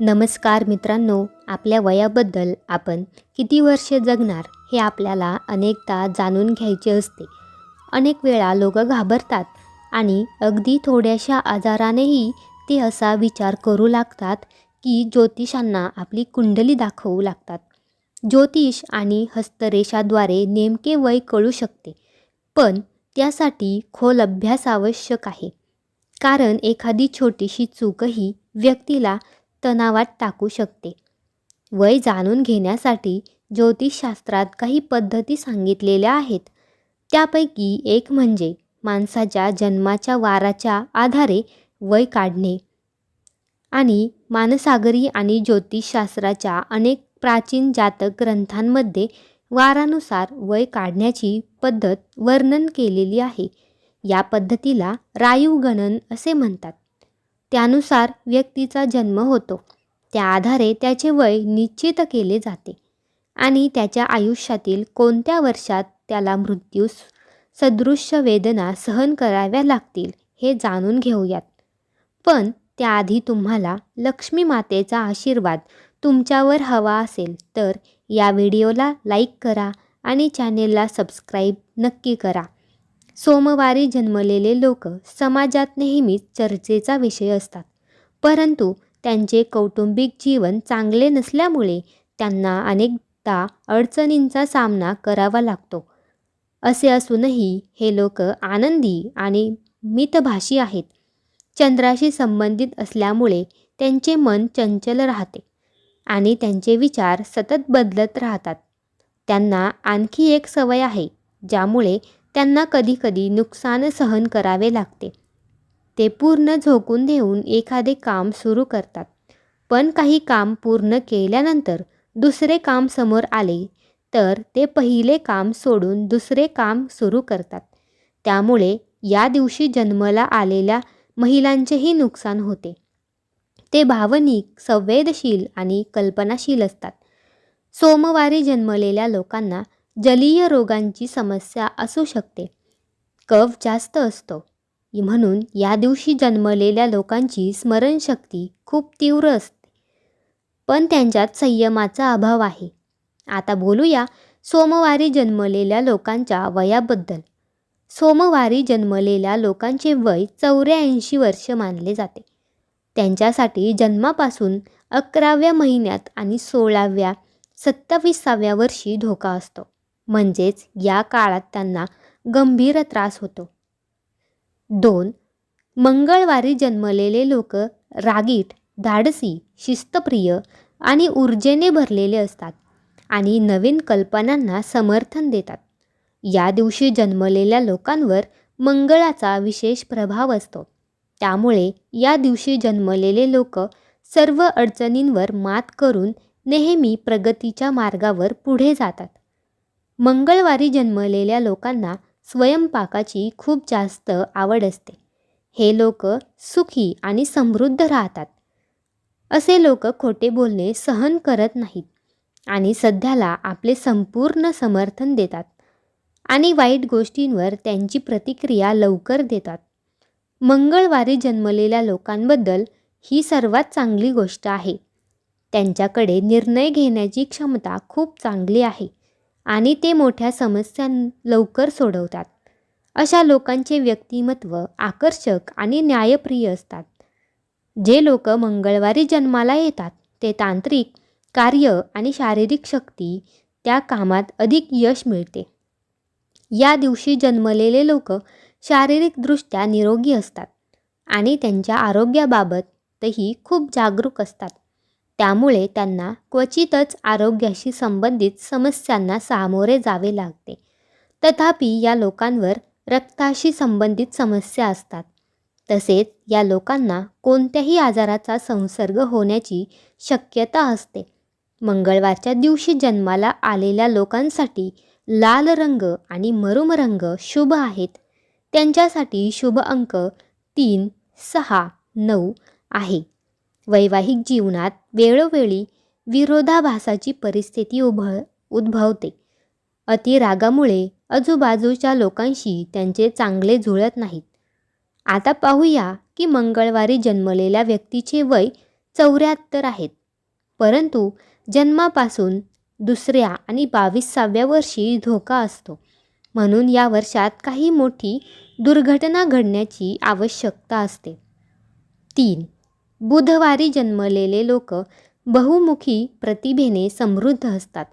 नमस्कार मित्रांनो आपल्या वयाबद्दल आपण किती वर्षे जगणार हे आपल्याला अनेकदा जाणून घ्यायचे असते. अनेक वेळा लोक घाबरतात आणि अगदी थोड्याशा आजारानेही ते असा विचार करू लागतात की ज्योतिषांना आपली कुंडली दाखवू लागतात. ज्योतिष आणि हस्तरेषाद्वारे नेमके वय कळू शकते पण त्यासाठी खोल अभ्यास आवश्यक आहे. कारण एखादी छोटीशी चूकही व्यक्तीला तणावात टाकू शकते. वय जाणून घेण्यासाठी ज्योतिषशास्त्रात काही पद्धती सांगितलेल्या आहेत. त्यापैकी एक म्हणजे माणसाच्या जन्माच्या वाराच्या आधारे वय काढणे आणि मानसागरी आणि ज्योतिषशास्त्राच्या अनेक प्राचीन जातक ग्रंथांमध्ये वारानुसार वय काढण्याची पद्धत वर्णन केलेली आहे. या पद्धतीला रायुगणन असे म्हणतात. त्यानुसार व्यक्तीचा जन्म होतो. त्या आधारे त्याचे वय निश्चित केले जाते आणि त्याच्या आयुष्यातील कोणत्या वर्षात त्याला मृत्यू सदृश्य वेदना सहन कराव्या लागतील हे जाणून घेऊयात. पण त्याआधी तुम्हाला लक्ष्मी मातेचा आशीर्वाद तुमच्यावर हवा असेल तर या व्हिडिओला लाईक करा आणि चॅनेलला सबस्क्राईब नक्की करा. सोमवारी जन्मलेले लोक समाजात नेहमीच चर्चेचा विषय असतात. परंतु त्यांचे कौटुंबिक जीवन चांगले नसल्यामुळे त्यांना अनेकदा अडचणींचा सामना करावा लागतो. असे असूनही हे लोक आनंदी आणि मितभाषी आहेत. चंद्राशी संबंधित असल्यामुळे त्यांचे मन चंचल राहते आणि त्यांचे विचार सतत बदलत राहतात. त्यांना आणखी एक सवय आहे ज्यामुळे त्यांना कधीकधी नुकसान सहन करावे लागते. ते पूर्ण झोकून देऊन एखादे काम सुरू करतात. पण काही काम पूर्ण केल्यानंतर दुसरे काम समोर आले तर ते पहिले काम सोडून दुसरे काम सुरू करतात. त्यामुळे या दिवशी जन्माला आलेल्या महिलांचेही नुकसान होते. ते भावनिक संवेदशील आणि कल्पनाशील असतात. सोमवारी जन्मलेल्या लोकांना जलीय रोगांची समस्या असू शकते. कफ जास्त असतो. म्हणून या दिवशी जन्मलेल्या लोकांची स्मरणशक्ती खूप तीव्र असते. पण त्यांच्यात संयमाचा अभाव आहे. आता बोलूया सोमवारी जन्मलेल्या लोकांच्या वयाबद्दल. सोमवारी जन्मलेल्या लोकांचे वय चौऱ्याऐंशी वर्ष मानले जाते. त्यांच्यासाठी जन्मापासून अकराव्या महिन्यात आणि सोळाव्या सत्तावीसाव्या वर्षी धोका असतो. म्हणजेच या काळात त्यांना गंभीर त्रास होतो. दोन मंगळवारी जन्मलेले लोक रागीट धाडसी शिस्तप्रिय आणि ऊर्जेने भरलेले असतात आणि नवीन कल्पनांना समर्थन देतात. या दिवशी जन्मलेल्या लोकांवर मंगळाचा विशेष प्रभाव असतो. त्यामुळे या दिवशी जन्मलेले लोक सर्व अडचणींवर मात करून नेहमी प्रगतीच्या मार्गावर पुढे जातात. मंगळवारी जन्मलेल्या लोकांना स्वयंपाकाची खूप जास्त आवड असते. हे लोक सुखी आणि समृद्ध राहतात. असे लोक खोटे बोलणे सहन करत नाहीत आणि सध्याला आपले संपूर्ण समर्थन देतात आणि वाईट गोष्टींवर त्यांची प्रतिक्रिया लवकर देतात. मंगळवारी जन्मलेल्या लोकांबद्दल ही सर्वात चांगली गोष्ट आहे. त्यांच्याकडे निर्णय घेण्याची क्षमता खूप चांगली आहे. आणि ते मोठ्या समस्या लवकर सोडवतात. अशा लोकांचे व्यक्तिमत्व आकर्षक आणि न्यायप्रिय असतात. जे लोक मंगळवारी जन्माला येतात ते तांत्रिक कार्य आणि शारीरिक शक्ती त्या कामात अधिक यश मिळते. या दिवशी जन्मलेले लोक शारीरिकदृष्ट्या निरोगी असतात आणि त्यांच्या आरोग्याबाबतही खूप जागरूक असतात. त्यामुळे त्यांना क्वचितच आरोग्याशी संबंधित समस्यांना सामोरे जावे लागते. तथापि या लोकांवर रक्ताशी संबंधित समस्या असतात. तसेच या लोकांना कोणत्याही आजाराचा संसर्ग होण्याची शक्यता असते. मंगळवारच्या दिवशी जन्माला आलेल्या लोकांसाठी लाल रंग आणि मरुम रंग शुभ आहेत. त्यांच्यासाठी शुभ अंक तीन सहा नऊ आहे. वैवाहिक जीवनात वेळोवेळी विरोधाभासाची परिस्थिती उभ उद्भवते. अतिरागामुळे आजूबाजूच्या लोकांशी त्यांचे चांगले जुळत नाहीत. आता पाहूया की मंगळवारी जन्मलेल्या व्यक्तीचे वय चौऱ्याहत्तर आहेत. परंतु जन्मापासून दुसऱ्या आणि बावीसाव्या वर्षी धोका असतो. म्हणून या वर्षात काही मोठी दुर्घटना घडण्याची आवश्यकता असते. तीन बुधवारी जन्मलेले लोक बहुमुखी प्रतिभेने समृद्ध असतात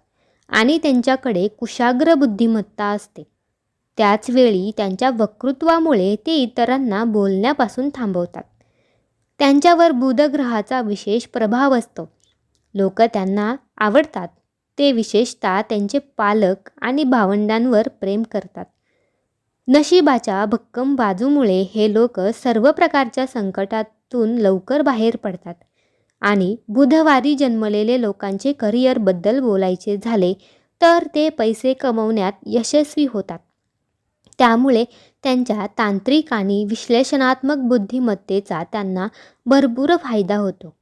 आणि त्यांच्याकडे कुशाग्र बुद्धिमत्ता असते. त्याचवेळी त्यांच्या वक्तृत्वामुळे ते इतरांना बोलण्यापासून थांबवतात. त्यांच्यावर बुधग्रहाचा विशेष प्रभाव असतो. लोक त्यांना आवडतात. ते विशेषतः त्यांचे पालक आणि भावंडांवर प्रेम करतात. नशिबाच्या भक्कम बाजूमुळे हे लोक सर्व प्रकारच्या संकटात तून लवकर बाहेर पडतात. आणि बुधवारी जन्मलेले लोकांचे करिअरबद्दल बोलायचे झाले तर ते पैसे कमवण्यात यशस्वी होतात. त्यामुळे त्यांच्या तांत्रिक आणि विश्लेषणात्मक बुद्धिमत्तेचा त्यांना भरपूर फायदा होतो.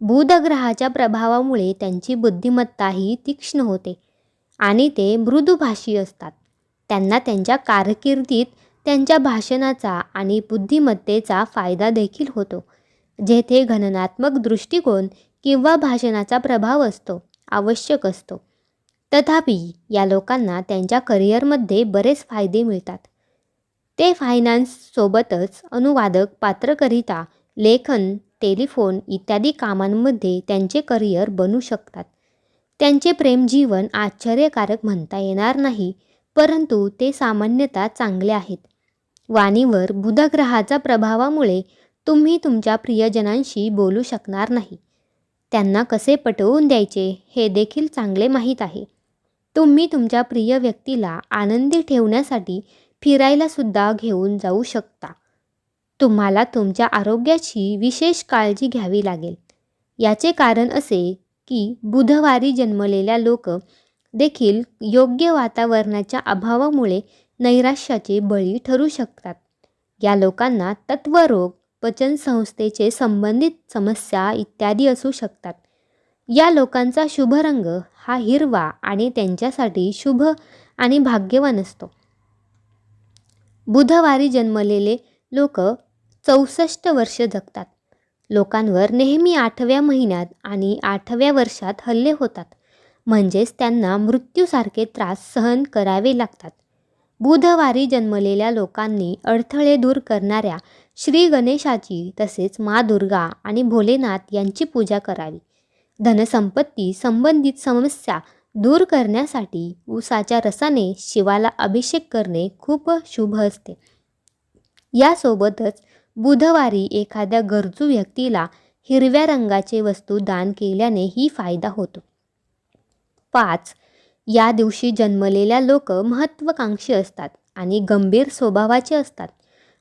बुधग्रहाच्या प्रभावामुळे त्यांची बुद्धिमत्ताही तीक्ष्ण होते आणि ते मृदुभाषी असतात. त्यांना त्यांच्या कारकिर्दीत त्यांच्या भाषणाचा आणि बुद्धिमत्तेचा फायदा देखील होतो. जेथे घननात्मक दृष्टिकोन किंवा भाषणाचा प्रभाव असतो आवश्यक असतो. तथापि या लोकांना त्यांच्या करिअरमध्ये बरेच फायदे मिळतात. ते फायनान्ससोबतच अनुवादक पात्रकरिता लेखन टेलिफोन इत्यादी कामांमध्ये त्यांचे करिअर बनू शकतात. त्यांचे प्रेमजीवन आश्चर्यकारक म्हणता येणार नाही परंतु ते सामान्यतः चांगले आहेत. वाणीवर बुधग्रहाचा प्रभावामुळे तुम्ही तुमच्या प्रियजनांशी बोलू शकणार नाही. त्यांना कसे पटवून द्यायचे हे देखील चांगले माहीत आहे. तुम्ही तुमच्या प्रिय व्यक्तीला आनंदी ठेवण्यासाठी फिरायलासुद्धा घेऊन जाऊ शकता. तुम्हाला तुमच्या आरोग्याची विशेष काळजी घ्यावी लागेल. याचे कारण असे की बुधवारी जन्मलेल्या लोक देखील योग्य वातावरणाच्या अभावामुळे नैराश्याचे बळी ठरू शकतात. या लोकांना तत्वरोग पचनसंस्थेचे संबंधित समस्या इत्यादी असू शकतात. या लोकांचा शुभ रंग हा हिरवा आणि त्यांच्यासाठी शुभ आणि भाग्यवान असतो. बुधवारी जन्मलेले लोक चौसष्ट वर्ष जगतात. लोकांवर नेहमी आठव्या महिन्यात आणि आठव्या वर्षात हल्ले होतात. म्हणजेच त्यांना मृत्यूसारखे त्रास सहन करावे लागतात. बुधवारी जन्मलेल्या लोकांनी अडथळे दूर करणाऱ्या श्री गणेशाची तसेच मा दुर्गा आणि भोलेनाथ यांची पूजा करावी. धनसंपत्ती संबंधित समस्या दूर करण्यासाठी ऊसाच्या रसाने शिवाला अभिषेक करणे खूप शुभ असते. यासोबतच बुधवारी एखाद्या गरजू व्यक्तीला हिरव्या रंगाचे वस्तू दान केल्याने ही फायदा होतो. पाच या दिवशी जन्मलेल्या लोक महत्त्वाकांक्षी असतात आणि गंभीर स्वभावाचे असतात.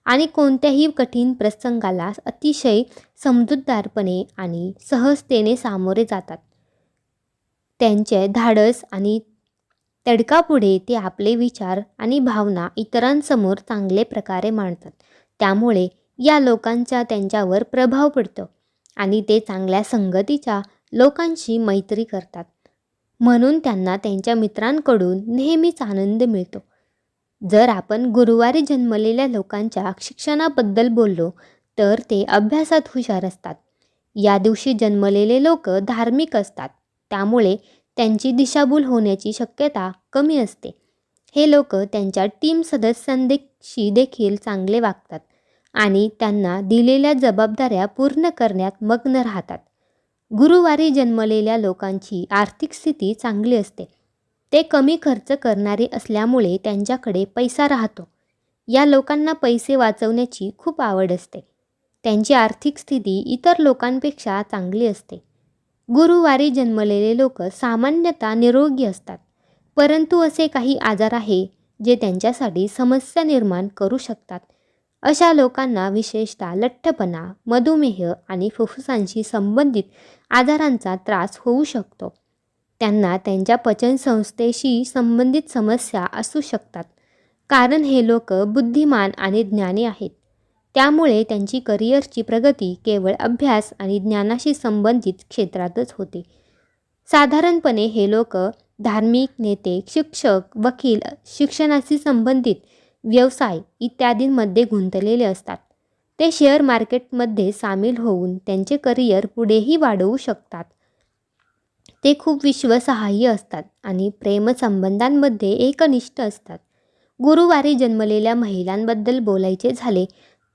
आणि कोणत्याही कठीण प्रसंगाला अतिशय समजूतदारपणे आणि सहजतेने सामोरे जातात. त्यांचे धाडस आणि तडकापुढे ते आपले विचार आणि भावना इतरांसमोर चांगले प्रकारे मांडतात. त्यामुळे या लोकांचा त्यांच्यावर प्रभाव पडतो आणि ते चांगल्या संगतीच्या लोकांशी मैत्री करतात. म्हणून त्यांना त्यांच्या मित्रांकडून नेहमीच आनंद मिळतो. जर आपण गुरुवारी जन्मलेल्या लोकांच्या शिक्षणाबद्दल बोललो तर ते अभ्यासात हुशार असतात. या दिवशी जन्मलेले लोक धार्मिक असतात त्यामुळे त्यांची दिशाभूल होण्याची शक्यता कमी असते. हे लोक त्यांच्या टीम सदस्यांशी देखील चांगले वागतात आणि त्यांना दिलेल्या जबाबदाऱ्या पूर्ण करण्यात मग्न राहतात. गुरुवारी जन्मलेल्या लोकांची आर्थिक स्थिती चांगली असते. ते कमी खर्च करणारे असल्यामुळे त्यांच्याकडे पैसा राहतो. या लोकांना पैसे वाचवण्याची खूप आवड असते. त्यांची आर्थिक स्थिती इतर लोकांपेक्षा चांगली असते. गुरुवारी जन्मलेले लोक सामान्यतः निरोगी असतात. परंतु असे काही आजार आहे जे त्यांच्यासाठी समस्या निर्माण करू शकतात. अशा लोकांना विशेषतः लठ्ठपणा मधुमेह आणि फुफ्फुसांशी संबंधित आजारांचा त्रास होऊ शकतो. त्यांना त्यांच्या पचनसंस्थेशी संबंधित समस्या असू शकतात. कारण हे लोक बुद्धिमान आणि ज्ञानी आहेत. त्यामुळे त्यांची करिअरची प्रगती केवळ अभ्यास आणि ज्ञानाशी संबंधित क्षेत्रातच होते. साधारणपणे हे लोक धार्मिक नेते शिक्षक वकील शिक्षणाशी संबंधित व्यवसाय इत्यादींमध्ये गुंतलेले असतात. ते शेअर मार्केटमध्ये सामील होऊन त्यांचे करिअर पुढेही वाढवू शकतात. ते खूप विश्वसहाय्य असतात आणि प्रेमसंबंधांमध्ये एकनिष्ठ असतात. गुरुवारी जन्मलेल्या महिलांबद्दल बोलायचे झाले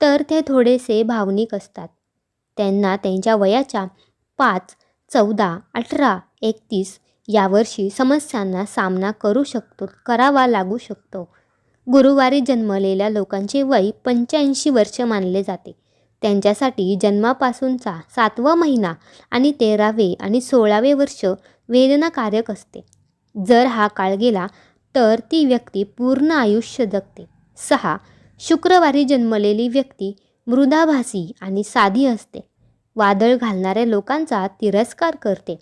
तर ते थोडेसे भावनिक असतात. त्यांना त्यांच्या वयाच्या पाच चौदा अठरा एकतीस यावर्षी समस्यांना सामना करू शकतो करावा लागू शकतो. गुरुवारी जन्मलेल्या लोकांचे वय पंच्याऐंशी वर्ष मानले जाते. त्यांच्यासाठी जन्मापासूनचा सातवा महिना आणि तेरावे आणि सोळावे वर्ष वेदनाकारक असते. जर हा काळ गेला तर ती व्यक्ती पूर्ण आयुष्य जगते. सहा. शुक्रवारी जन्मलेली व्यक्ती मृदाभासी आणि साधी असते. वादळ घालणाऱ्या लोकांचा तिरस्कार करते.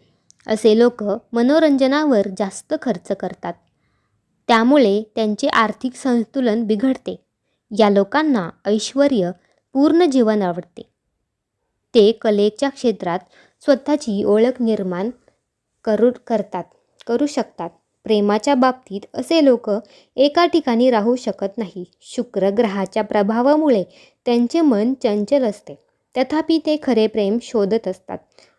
असे लोक मनोरंजनावर जास्त खर्च करतात. त्यामुळे त्यांचे आर्थिक संतुलन बिघडते. या लोकांना ऐश्वर पूर्ण जीवन आवडते. ते कलेच्या क्षेत्रात स्वतःची ओळख निर्माण करू करतात करू शकतात. प्रेमाच्या बाबतीत असे लोक एका ठिकाणी राहू शकत नाही. शुक्र ग्रहाच्या प्रभावामुळे त्यांचे मन चंचल असते. तथापि ते खरे प्रेम शोधत असतात.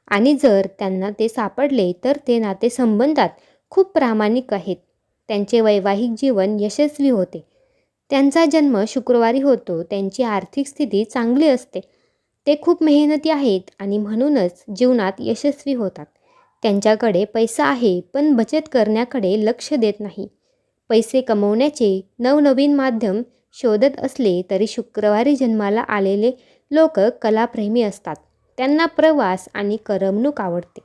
आणि जर त्यांना ते सापडले तर ते नातेसंबंधात खूप प्रामाणिक आहेत. त्यांचे वैवाहिक जीवन यशस्वी होते. त्यांचा जन्म शुक्रवारी होतो. त्यांची आर्थिक स्थिती चांगली असते. ते खूप मेहनती आहेत आणि म्हणूनच जीवनात यशस्वी होतात. त्यांच्याकडे पैसा आहे पण बचत करण्याकडे लक्ष देत नाही. पैसे कमवण्याचे नवनवीन माध्यम शोधत असले तरी शुक्रवारी जन्माला आलेले लोक कलाप्रेमी असतात. त्यांना प्रवास आणि करमणूक आवडते.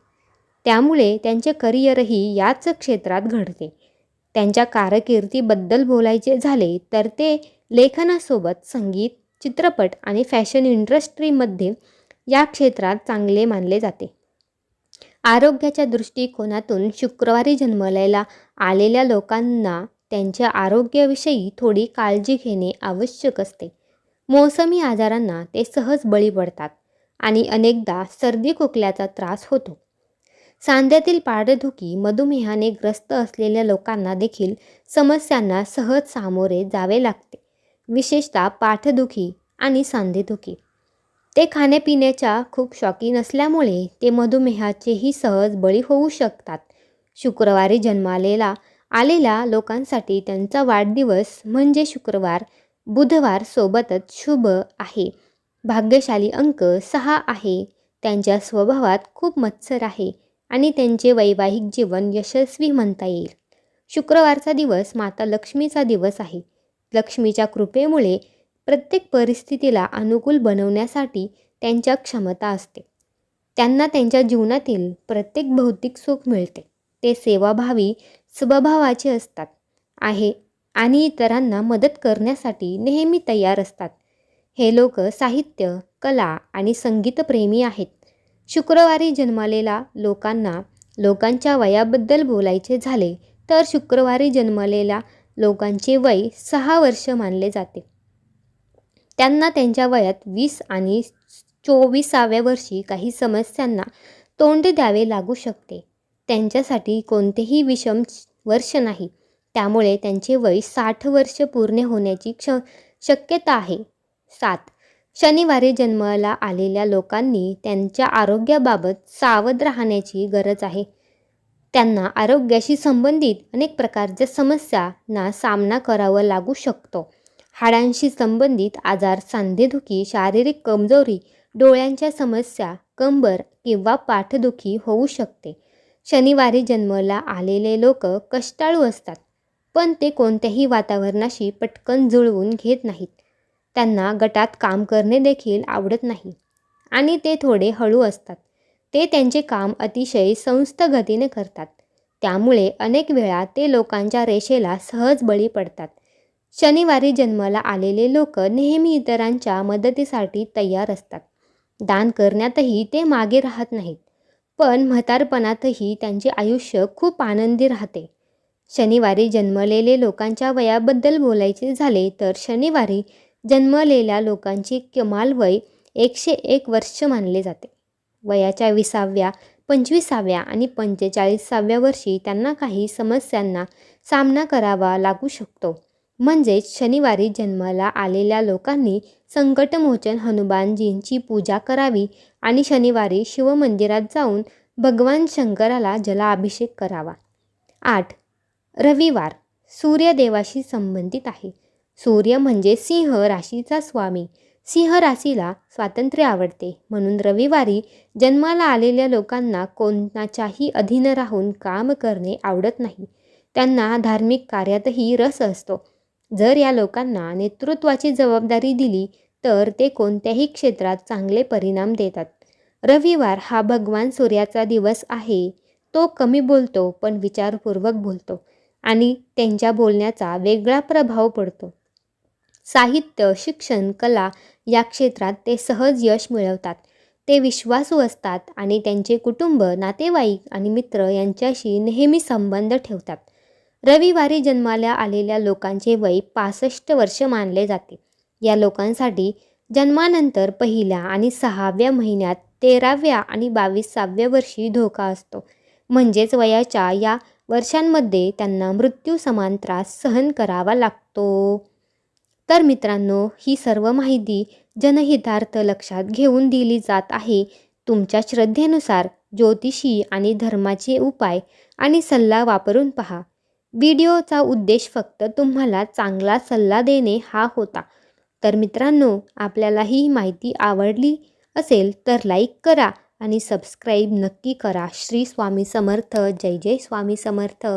त्यामुळे त्यांचे करिअरही याच क्षेत्रात घडते. त्यांच्या कारकिर्दीबद्दल बोलायचे झाले तर ते लेखनासोबत संगीत चित्रपट आणि फॅशन इंडस्ट्रीमध्ये या क्षेत्रात चांगले मानले जाते. आरोग्याच्या दृष्टिकोनातून शुक्रवारी जन्मलेला आलेल्या लोकांना त्यांच्या आरोग्याविषयी थोडी काळजी घेणे आवश्यक असते. मोसमी आजारांना ते सहज बळी पडतात आणि अनेकदा सर्दी खोकल्याचा त्रास होतो. सांध्यातील पाठदुखी मधुमेहाने ग्रस्त असलेल्या लोकांना देखील समस्यांना सहज सामोरे जावे लागते. विशेषतः पाठदुखी आणि सांधेदुखी. ते खाण्यापिण्याच्या खूप शौकीन असल्यामुळे ते मधुमेहाचेही सहज बळी होऊ शकतात. शुक्रवारी जन्मालेला आलेल्या लोकांसाठी त्यांचा वाढदिवस म्हणजे शुक्रवार बुधवार सोबतच शुभ आहे. भाग्यशाली अंक सहा आहे. त्यांच्या स्वभावात खूप मत्सर आहे. आणि त्यांचे वैवाहिक जीवन यशस्वी म्हणता येईल. शुक्रवारचा दिवस माता लक्ष्मीचा दिवस आहे. लक्ष्मीच्या कृपेमुळे प्रत्येक परिस्थितीला अनुकूल बनवण्यासाठी त्यांच्या क्षमता असते. त्यांना त्यांच्या जीवनातील प्रत्येक भौतिक सुख मिळते. ते सेवाभावी स्वभावाचे असतात. आहे आणि इतरांना मदत करण्यासाठी नेहमी तयार असतात. हे लोक साहित्य कला आणि संगीतप्रेमी आहेत. शुक्रवारी जन्मलेला लोकांना लोकांच्या वयाबद्दल बोलायचे झाले तर शुक्रवारी जन्मलेल्या लोकांचे वय सहा वर्ष मानले जाते. त्यांना त्यांच्या वयात वीस आणि चोवीसाव्या वर्षी काही समस्यांना तोंड द्यावे लागू शकते. त्यांच्यासाठी कोणतेही विषम वर्ष नाही. त्यामुळे त्यांचे वय साठ वर्ष पूर्ण होण्याची क्ष शक्यता आहे. सात शनिवारी जन्माला आलेल्या लोकांनी त्यांच्या आरोग्याबाबत सावध राहण्याची गरज आहे. त्यांना आरोग्याशी संबंधित अनेक प्रकारच्या समस्यांना सामना करावा लागू शकतो. हाडांशी संबंधित आजार सांधेदुखी शारीरिक कमजोरी डोळ्यांच्या समस्या कंबर किंवा पाठदुखी होऊ शकते. शनिवारी जन्माला आलेले लोक कष्टाळू असतात पण ते कोणत्याही वातावरणाशी पटकन जुळवून घेत नाहीत. त्यांना गटात काम करणे देखील आवडत नाही. आणि ते थोडे हळू असतात. ते त्यांचे काम अतिशय संस्थ गतीने करतात. त्यामुळे अनेक वेळा ते लोकांच्या रेषेला सहज बळी पडतात. शनिवारी जन्माला आलेले लोक नेहमी इतरांच्या मदतीसाठी तयार असतात. दान करण्यातही ते मागे राहत नाहीत. पण म्हातारपणातही त्यांचे आयुष्य खूप आनंदी राहते. शनिवारी जन्मलेले लोकांच्या वयाबद्दल बोलायचे झाले तर शनिवारी जन्मलेल्या लोकांची कमाल वय एकशे एक वर्ष मानले जाते. वयाच्या विसाव्या पंचवीसाव्या आणि पंचेचाळीसाव्या वर्षी त्यांना काही समस्यांना सामना करावा लागू शकतो. म्हणजेच शनिवारी जन्माला आलेल्या लोकांनी संकटमोचन हनुमानजींची पूजा करावी आणि शनिवारी शिवमंदिरात जाऊन भगवान शंकराला जलाभिषेक करावा. आठ. रविवार सूर्यदेवाशी संबंधित आहे. सूर्य म्हणजे सिंह राशीचा स्वामी. सिंह राशीला स्वातंत्र्य आवडते. म्हणून रविवारी जन्माला आलेल्या लोकांना कोणाच्याही अधीन राहून काम करणे आवडत नाही. त्यांना धार्मिक कार्यातही रस असतो. जर या लोकांना नेतृत्वाची जबाबदारी दिली तर ते कोणत्याही क्षेत्रात चांगले परिणाम देतात. रविवार हा भगवान सूर्याचा दिवस आहे. तो कमी बोलतो पण विचारपूर्वक बोलतो आणि त्यांच्या बोलण्याचा वेगळा प्रभाव पडतो. साहित्य शिक्षण कला या क्षेत्रात ते सहज यश मिळवतात. ते विश्वासू असतात आणि त्यांचे कुटुंब नातेवाईक आणि मित्र यांच्याशी नेहमी संबंध ठेवतात. रविवारी जन्माला आलेल्या लोकांचे वय पासष्ट वर्ष मानले जाते. या लोकांसाठी जन्मानंतर पहिल्या आणि सहाव्या महिन्यात तेराव्या आणि बावीसाव्या वर्षी धोका असतो. म्हणजेच वयाच्या या वर्षांमध्ये त्यांना मृत्यू समान त्रास सहन करावा लागतो. तर मित्रांनो ही सर्व माहिती जनहितार्थ लक्षात घेऊन दिली जात आहे. तुमच्या श्रद्धेनुसार ज्योतिषी आणि धर्माचे उपाय आणि सल्ला वापरून पहा. व्हिडिओचा उद्देश फक्त तुम्हाला चांगला सल्ला देणे हा होता. तर मित्रांनो आपल्याला ही माहिती आवडली असेल तर लाईक करा आणि सबस्क्राईब नक्की करा. श्री स्वामी समर्थ. जय जय स्वामी समर्थ.